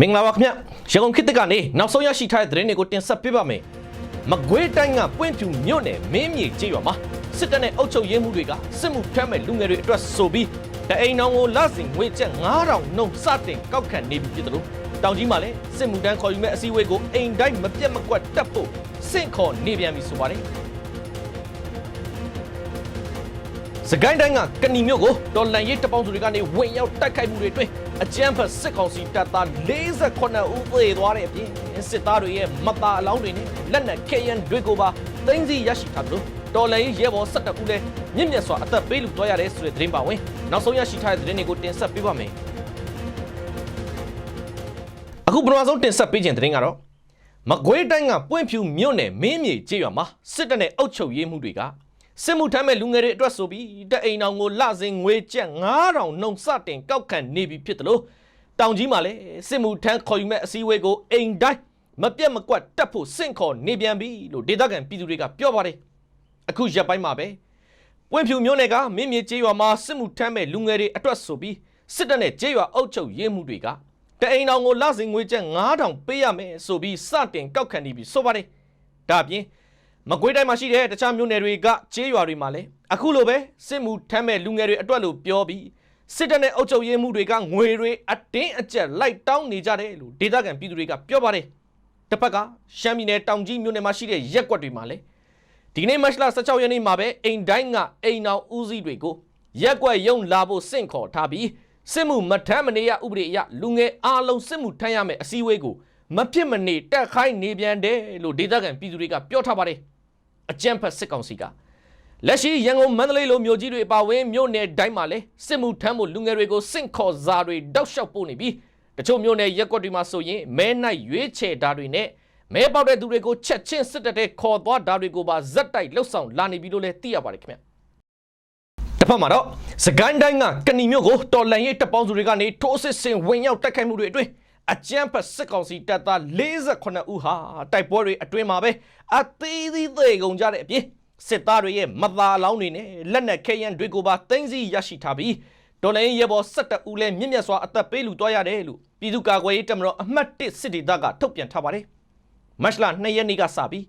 မင်္ဂလာပါခင်ဗျရန်ကုန်ခေတ်သစ်ကနေနောက်ဆုံးရရှိထားတဲ့သတင်းတွေကိုတင်ဆက်ပေးပါမယ်မကွေးတိုင်းကပွင့်ဖြူမြို့နယ်မင်းမြေကျေးရွာမှာစစ်တပ်နဲ့အုပ်ချုပ်ရေးမှုတွေကစစ်မှုထမ်းမဲ့လူငယ်တွေအတွက်ဆိုပြီးတအိမ်တော်ကိုလစဉ်ငွေကျပ်9000နှုန်းစတင်ကောက်ခံနေပြီဖြစ်တယ်လို့တောင်ကြီးမှာလည်းစစ်မှုထမ်းခေါ်ယူမဲ့အစည်းအဝေးကိုအိမ်တိုင်းမပြတ်မကွက်တက်ဖို့စင့်ခေါ်နေပြန်ပြီဆိုပါတယ် စကိုင်းတိုင်းကကဏီမြို့ကိုတော်လန်ရေးတပ်ပေါင်းစုတွေကနေဝင်ရောက်တိုက်ခိုက်မှုတွေအတွင်းအကြမ်းဖက်စစ်ကောင်စီတပ်သား48ဦးသေသွားတဲ့အပြင်စစ်သားတွေရဲ့မတာအလောင်းတွေနဲ့လက်နက်ခဲယမ်းတွေကိုပါသိမ်းဆည်းရရှိထားသလိုတော်လန်ရေးရဲဘော်17ဦးလည်းမြင့်မြတ်စွာအသက်ပေးလူသွားရတဲ့ဆိုတဲ့သတင်းပါဝင်နောက်ဆုံးရရှိထားတဲ့သတင်းတွေကိုတင်ဆက်ပေးပါမယ်အခုပထမဆုံးတင်ဆက်ပေးခြင်းသတင်းကတော့မကွေးတိုင်းကပွင့်ဖြူမြို့နယ်မင်းမြေကျေးရွာမှာစစ်တပ်နဲ့အုပ်ချုပ်ရေးမှုတွေက စစ်မှုထမ်းမဲ့လူငယ်တွေအတွက်ဆိုပြီးတအိမ်တော်ကိုလစဉ်ငွေကျပ်9000နှုန်းစတင်ကောက်ခံနေပြီဖြစ်တယ်လို့တောင်ကြီးမှာလည်းစစ်မှုထမ်းခေါ်ယူမဲ့အစည်းအဝေးကိုအိမ်တိုင်းမပြတ်မကွက်တက်ဖို့စင့်ခေါ်နေပြန်ပြီလို့ဒေသခံပြည်သူတွေကပြောပါတယ်အခုရက်ပိုင်းမှာပဲပွင့်ဖြူမြို့နယ်ကမင်းမြေကျေးရွာမှာစစ်မှုထမ်းမဲ့လူငယ်တွေအတွက်ဆိုပြီးစစ်တပ်နဲ့ကျေးရွာအုပ်ချုပ်ရေးမှုတွေကတအိမ်တော်ကိုလစဉ်ငွေကျပ်9000ပေးရမယ်ဆိုပြီးစတင်ကောက်ခံနေပြီဆိုပါတယ်ဒါအပြင် မကွေးတိုင်းမှာရှိတဲ့တခြားမြို့နယ်တွေကကျေးရွာတွေမှာလည်းအခုလိုပဲစစ်မှုထမ်းမဲ့လူငယ်တွေအတွက်လို့ပြောပြီးစစ်တပ်နဲ့အုပ်ချုပ်ရေးမှုတွေကငွေတွေအတင်းအကျပ်လိုက်တောင်းနေကြတယ်လို့ဒေသခံပြည်သူတွေကပြောပါတယ်တစ်ဖက်ကရှမ်းပြည်နယ်တောင်ကြီးမြို့နယ်မှာရှိတဲ့ရက်ကွက်တွေမှာလည်းဒီနေ့မတ်လ16ရက်နေ့မှာပဲအိမ်တိုင်းကအိမ်အောင်ဦးစီးတွေကိုရက်ကွက်ရုံလာဖို့စင့်ခေါ်ထားပြီးစစ်မှုမထမ်းမနေရဥပဒေအရလူငယ်အားလုံးစစ်မှုထမ်းရမယ်အစည်းအဝေးကိုမဖြစ်မနေတက်ခိုင်းနေပြန်တယ်လို့ဒေသခံပြည်သူတွေကပြောထားပါတယ် အကြမ်းဖက်စစ်ကောင်စီကလက်ရှိရန်ကုန်မန္တလေးလိုမြို့ကြီးတွေအပါအဝင်မြို့နယ်တိုင်းမှာလည်းစစ်မှုထမ်းမှုလူငယ်တွေကိုစင့်ခေါ်စာတွေတောက်လျှောက်ပို့နေပြီးတချို့မြို့နယ်ရက်ကွက်တွေမှာဆိုရင်မဲနိုင်ရွေးချယ်တာတွေနဲ့မဲပေါက်တဲ့သူတွေကိုချက်ချင်းစစ်တပ်တဲ့ခေါ်သွားတာတွေကိုပါဇက်တိုက်လှုပ်ဆောင်လာနေပြီလို့လည်းသိရပါတယ်ခင်ဗျတစ်ဖက်မှာတော့စကိုင်းတိုင်းကကဏီမြို့ကိုတော်လန်ရေးတပ်ပေါင်းစုတွေကနေထိုးစစ်ဆင်ဝင်ရောက်တိုက်ခိုက်မှုတွေအတွင်း အကြမ်းဖက်စစ်ကောင်စီတပ်သား48ဦးဟာတိုက်ပွဲတွေအတွင်းမှာပဲအသေးသေးသေးကုန်ကြတဲ့အပြင်စစ်သားတွေရဲ့မသာအလောင်းတွေနဲ့လက်နက်ခဲယမ်းတွေကိုပါသိမ်းဆည်းရရှိထားပြီးတော်လိုင်းရဲဘော်17ဦးလည်းမြင့်မြတ်စွာအသက်ပေးလူသွားရတယ်လို့ပြည်သူ့ကာကွယ်ရေးတပ်မတော်အမှတ်1စစ်ဒေသကထုတ်ပြန်ထားပါတယ်မတ်လ2ရက်နေ့ကစပြီး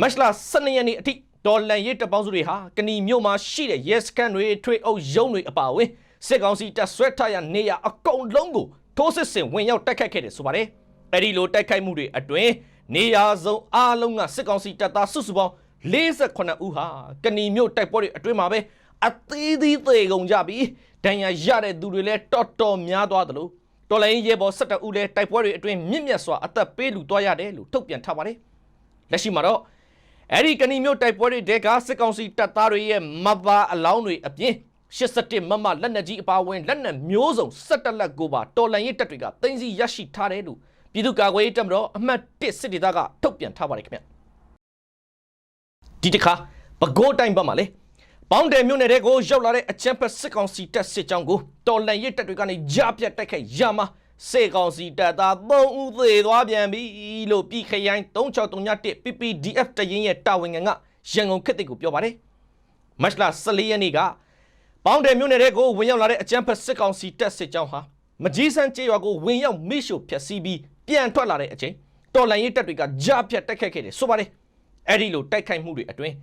မတ်လ12ရက်နေ့အထိဒေါ်လန်ရေးတပ်ပေါင်းစုတွေဟာကဏီမြို့မှာရှိတဲ့ရဲစခန်းတွေထွေအုပ်ရုံးတွေအပါအဝင်စစ်ကောင်စီတပ်ဆွဲထားရနေရအကုန်လုံးကို ထိုးစစ်ဆင်ဝင်ရောက်တိုက်ခိုက်ခဲ့တယ်ဆိုပါတယ်။အဲဒီလိုတိုက်ခိုက်မှုတွေအတွင်းနေရာစုံအားလုံးကစစ်ကောင်စီတပ်သားစုစုပေါင်း48ဦးဟာကဏီမြို့တိုက်ပွဲတွေအတွင်းမှာပဲအသေးသေးသေးကုန်ကြပြီးဒဏ်ရာရတဲ့သူတွေလည်းတော်တော်များသွားတယ်လို့တော်လိုင်းရဲဘော်17ဦးလည်းတိုက်ပွဲတွေအတွင်းမြင့်မြတ်စွာအသက်ပေးလူသွားရတယ်လို့ထုတ်ပြန်ထားပါတယ်။လက်ရှိမှာတော့အဲ့ဒီကဏီမျိုးတိုက်ပွဲတွေတဲကစစ်ကောင်စီတပ်သားတွေရဲ့မဘာအလောင်းတွေအပြင် 87မမလက်နက်ကြီးအပါအဝင်လက်နက်မျိုးစုံ17လက်ကိုပါတော်လန်ရေးတပ်တွေကတင်စီရရှိထားတယ်လို့ပြည်သူ့ကာကွယ်ရေးတပ်မတော်အမှတ်1စစ်ဒေသကထုတ်ပြန်ထားပါတယ်ခင်ဗျဒီတစ်ခါပဲခူးတိုင်းဘက်မှာလေပေါင်းတယ်မြို့နယ်တဲ့ကိုရောက်လာတဲ့အချမ်းဖက်စစ်ကောင်စီတပ်စစ်ကြောင်းကိုတော်လန်ရေးတပ်တွေကနေကြားပြတ်တိုက်ခိုက်ရမှာစေကောင်စီတပ်သား3ဦးသေသွားပြန်ပြီလို့ပြည်ခရိုင်3631 PPDF တရင်ရဲ့တာဝန်ခံကရန်ကုန်ခေတ်တစ်ကိုပြောပါတယ်မတ်လ14ရက်နေ့က ပေါင်းတယ်မြို့နယ်တဲ့ကိုဝင်ရောက်လာတဲ့အချမ်းဖက်စစ်ကောင်စီတပ်စစ်ကြောင်းဟာမကြီးစန်းကျေးရွာကိုဝင်ရောက်မိရှို့ဖျက်ဆီးပြီးပြန်ထွက်လာတဲ့အချိန်တော်လန်ရေးတပ်တွေကကြားပြတ်တိုက်ခိုက်ခဲ့တယ်ဆိုပါတယ်အဲ့ဒီလိုတိုက်ခိုက်မှုတွေအတွင်း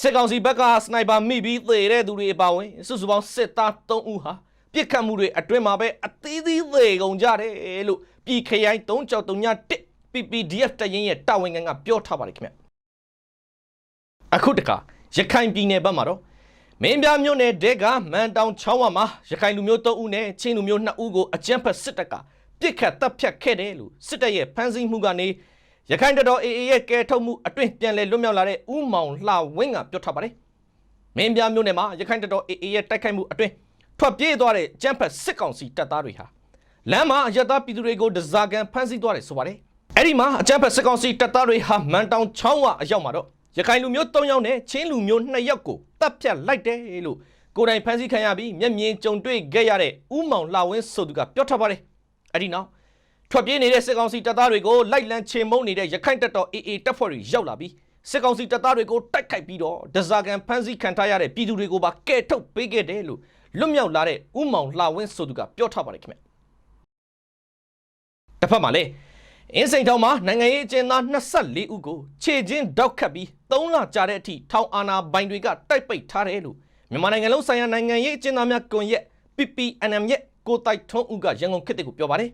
စစ်ကောင်စီဘက်ကစနိုက်ပါမိပြီးသေတဲ့သူတွေအပါအဝင်စုစုပေါင်းစစ်သား3ဦးဟာပြစ်ခတ်မှုတွေအတွင်းမှာပဲအသေးသေးသေကုန်ကြတယ်လို့ပြည်ခရိုင်3631 PPDF တရင်ရဲ့တာဝန်ခံကပြောထားပါတယ်ခင်ဗျအခုတခါရခိုင်ပြည်နယ်ဘက်မှာတော့ မင်းပြမြို့နယ်တဲကမန်တောင်ချောင်းဝမှာရခိုင်လူမျိုး3ဦးနဲ့ချင်းလူမျိုး2ဦးကိုအကြမ်းဖက်စစ်တပ်ကပြစ်ခတ်တပ်ဖြတ်ခဲ့တယ်လို့စစ်တပ်ရဲ့ဖမ်းဆီးမှုကနေရခိုင်တပ်တော် AA ရဲ့ကဲထုတ်မှုအတွင်းပြန်လည်လွတ်မြောက်လာတဲ့ဥမောင်လှဝင်းကပြောထားပါတယ်မင်းပြမြို့နယ်မှာရခိုင်တပ်တော် AA ရဲ့တိုက်ခိုက်မှုအတွင်းထွက်ပြေးသွားတဲ့ကြမ်းဖက်စစ်ကောင်စီတပ်သားတွေဟာလမ်းမှာအရတားပြည်သူတွေကိုဒဇာကန်ဖမ်းဆီးသွားတယ်ဆိုပါတယ်အဲ့ဒီမှာအကြမ်းဖက်စစ်ကောင်စီတပ်သားတွေဟာမန်တောင်ချောင်းဝအရောက်မှာတော့ ရခိုင်လူမျိုး3ယောက်နဲ့ချင်းလူမျိုး2ယောက်ကိုတပ်ဖြတ်လိုက်တယ်လို့ကိုယ်တိုင်ဖမ်းဆီးခံရပြီးမျက်မြင်ကြုံတွေ့ခဲ့ရတဲ့ဥမောင်လှဝင်းဆိုသူကပြောထားပါတယ်အဲ့ဒီနောက်ထွက်ပြေးနေတဲ့စစ်ကောင်စီတပ်သားတွေကိုလိုက်လံချေမှုန်းနေတဲ့ရခိုင်တပ်တော် AA တပ်ဖွဲ့တွေရောက်လာပြီးစစ်ကောင်စီတပ်သားတွေကိုတိုက်ခိုက်ပြီးတော့ဒဇာကန်ဖမ်းဆီးခံထားရတဲ့ပြည်သူတွေကိုပါကဲထုတ်ပေးခဲ့တယ်လို့လွတ်မြောက်လာတဲ့ဥမောင်လှဝင်းဆိုသူကပြောထားပါတယ်ခင်ဗျတစ်ဖက်မှာလည်း အင်းစိန်ထောင်မှာနိုင်ငံရေးအကျဉ်းသား24ဦးကိုခြေချင်းတောက်ခတ်ပြီး3လကြာတဲ့အထိထောင်အာဏာပိုင်တွေကတိုက်ပိတ်ထားတယ်လို့မြန်မာနိုင်ငံလုံးဆိုင်ရာနိုင်ငံရေးအကျဉ်းသားများကွန်ရက် PPNM ရဲ့ကိုတိုက်ထွန်းဦးကရန်ကုန်ခေတ်ကိုပြောပါတယ်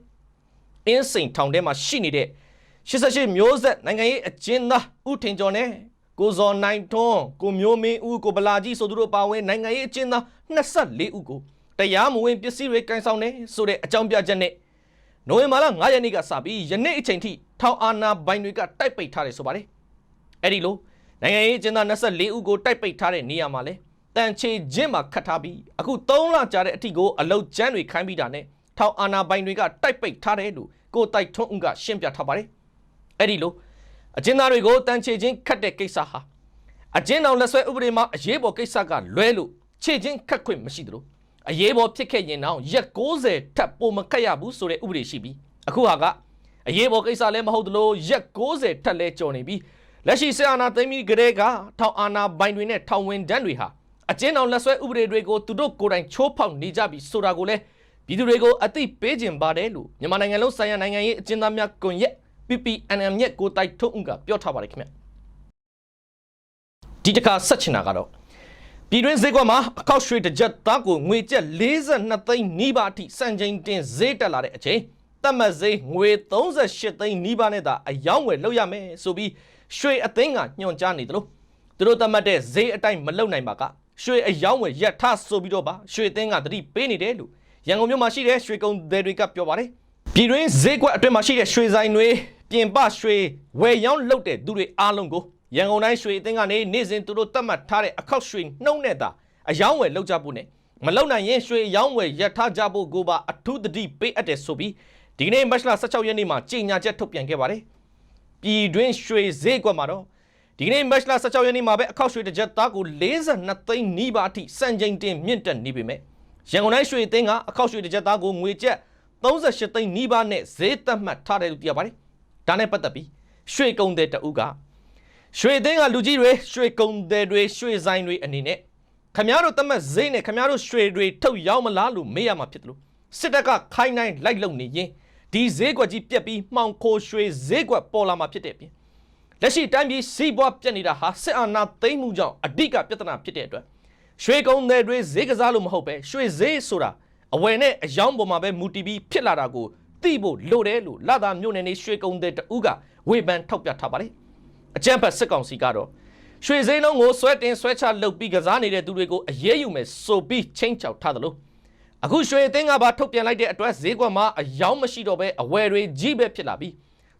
အင်းစိန်ထောင်ထဲမှာရှိနေတဲ့88မျိုးဆက်နိုင်ငံရေးအကျဉ်းသားဦးထင်ကျော်နဲ့ကိုဇော်နိုင်ထွန်းကိုမျိုးမင်းဦးကိုဗလာကြီးဆိုသူတို့ပါဝင်နိုင်ငံရေးအကျဉ်းသား24ဦးကိုတရားမဝင်ပစ္စည်းတွေကန်ဆောင်တယ်ဆိုတဲ့အကြောင်းပြချက်နဲ့ နိုဝင်ဘာလ9ရက်နေ့ကစပြီးယနေ့အချိန်ထိထောင်အာဏာပိုင်တွေကတိုက်ပိတ်ထားတယ်ဆိုပါတယ်အဲ့ဒီလိုနိုင်ငံရေးအကျဉ်းသား24ဦးကိုတိုက်ပိတ်ထားတဲ့နေရာမှာလဲတန်ချေချင်းမှာခတ်ထားပြီးအခု3လကြာတဲ့အထိကိုအလုတ်ကျန်းတွေခိုင်းပြီးတာနဲ့ထောင်အာဏာပိုင်တွေကတိုက်ပိတ်ထားတယ်လို့ကိုတိုက်ထွန်းဦးကရှင်းပြထားပါတယ်အဲ့ဒီလိုအကျဉ်းသားတွေကိုတန်ချေချင်းခတ်တဲ့ကိစ္စဟာအကျဉ်းတော်လက်ဆွဲဥပဒေမှာအရေးပေါ်ကိစ္စကလွဲလို့ခြေချင်းခတ်ခွင့်မရှိသလို အရေးပေါ်ဖြစ်ခဲ့ရင်တော့ရက်60ထပ်ပိုမခတ်ရဘူးဆိုတဲ့ဥပဒေရှိပြီးအခုဟာကအရေးပေါ်ကိစ္စလည်းမဟုတ်သလိုရက်60ထပ်လဲကြော်နေပြီးလက်ရှိစစ်အာဏာသိမ်းပြီးကတည်းကထောင်အာဏာပိုင်တွေနဲ့ထောင်ဝင်တန်းတွေဟာအကျဉ်းတော်လက်ဆွဲဥပဒေတွေကိုသူတို့ကိုယ်တိုင်ချိုးဖောက်နေကြပြီဆိုတာကိုလည်းပြည်သူတွေကိုအသိပေးခြင်းပါတယ်လို့မြန်မာနိုင်ငံလုံးဆိုင်ရာနိုင်ငံရေးအကျဉ်းသားများကွန်ရက် PPNM ရဲ့ကိုတိုက်ထုံးဦးကပြောထားပါတယ်ခင်ဗျဒီတစ်ခါဆက်ချင်တာကတော့ ပြည်တွင်းဈေးကွက်မှာအခောက်ရွှေတစ်ကြက်သားကိုငွေကျပ်42သိန်းနီးပါးအထိစံချိန်တင်ဈေးတက်လာတဲ့အချိန်တတ်မှတ်ဈေးငွေ38သိန်းနီးပါးနဲ့သာအယောင်းဝယ်လုပ်ရမယ်ဆိုပြီးရွှေအသိန်းကညွှန်ကြားနေတယ်လို့သူတို့တတ်မှတ်တဲ့ဈေးအတိုင်းမလုပ်နိုင်ပါကရွှေအယောင်းဝယ်ရက်ထဆိုပြီးတော့ပါရွှေအသိန်းကတတိပေးနေတယ်လို့ရန်ကုန်မြို့မှာရှိတဲ့ရွှေကုန်းသည်တွေကပြောပါတယ်ပြည်တွင်းဈေးကွက်အတွင်းမှာရှိတဲ့ရွှေဆိုင်တွေပြင်ပရွှေဝယ်ရောင်းလုပ်တဲ့သူတွေအားလုံးကို ရန်ကုန်တိုင်းရွှေအသင်းကနေနေ့စဉ်သူတို့တတ်မှတ်ထားတဲ့အခောက်ရွှေနှုံးနဲ့သာအယောင်းဝယ်လုပ်ကြဖို့နဲ့မလုပ်နိုင်ရင်ရွှေအယောင်းဝယ်ရထားကြဖို့ကိုပါအထူးတတိပေးအပ်တယ်ဆိုပြီးဒီကနေ့မတ်လ16ရက်နေ့မှာကြေညာချက်ထုတ်ပြန်ခဲ့ပါတယ်ပြည်တွင်းရွှေဈေးကွက်မှာတော့ဒီကနေ့မတ်လ16ရက်နေ့မှာပဲအခောက်ရွှေတစ်ကြက်သားကို42သိန်းနီးပါးအထိစံချိန်တင်မြင့်တက်နေပြီမဲ့ရန်ကုန်တိုင်းရွှေအသင်းကအခောက်ရွှေတစ်ကြက်သားကိုငွေကျပ်38သိန်းနီးပါးနဲ့ဈေးသတ်မှတ်ထားတယ်လို့သိရပါတယ်ဒါနဲ့ပတ်သက်ပြီးရွှေကုံတဲ့တအုပ်က ရွှေအသင်းကလူကြီးတွေရွှေကုံတဲ့တွေရွှေဆိုင်တွေအနေနဲ့ခမားတို့တတ်မှတ်ဈေးနဲ့ခမားတို့ရွှေတွေထုတ်ရောက်မလားလို့မေးရမှာဖြစ်တယ်လို့စစ်တပ်ကခိုင်းနိုင်လိုက်လုံနေရင်ဒီဈေးကွက်ကြီးပြက်ပြီးမှောင်ခိုရွှေဈေးကွက်ပေါ်လာမှာဖြစ်တဲ့အပြင်လက်ရှိတိုင်းပြည်စီးပွားပြက်နေတာဟာစစ်အာဏာသိမ်းမှုကြောင့်အဓိကပြဿနာဖြစ်တဲ့အတွက်ရွှေကုံတဲ့တွေဈေးကစားလို့မဟုတ်ပဲရွှေဈေးဆိုတာအဝယ်နဲ့အယောင်းပေါ်မှာပဲမူတည်ပြီးဖြစ်လာတာကိုသိဖို့လိုတယ်လို့လာသာမြို့နယ်နေရွှေကုံတဲ့တူကဝေဖန်ထောက်ပြထားပါတယ် အကြံဖတ်စစ်ကောင်စီကတော့ရွှေဈေးနှုန်းကိုဆွဲတင်ဆွဲချလုပ်ပြီးကစားနေတဲ့သူတွေကိုအရေးယူမယ်ဆိုပြီးချင်းချောက်ထားသလိုအခုရွှေအသင်းကပါထုတ်ပြန်လိုက်တဲ့အတွက်ဈေးကွက်မှာအယောင်းမရှိတော့ပဲအဝယ်တွေကြီးပဲဖြစ်လာပြီး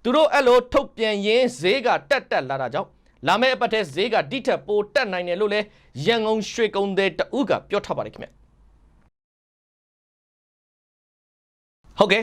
သူတို့အဲ့လိုထုတ်ပြန်ရင်းဈေးကတက်တက်လာတာကြောင့်လာမယ့်အပတ်ထဲဈေးကတိထက်ပိုတက်နိုင်တယ်လို့လဲရန်ကုန်ရွှေကုန်းတဲ့တူကပြောထားပါတယ်ခင်ဗျဟုတ်ကဲ့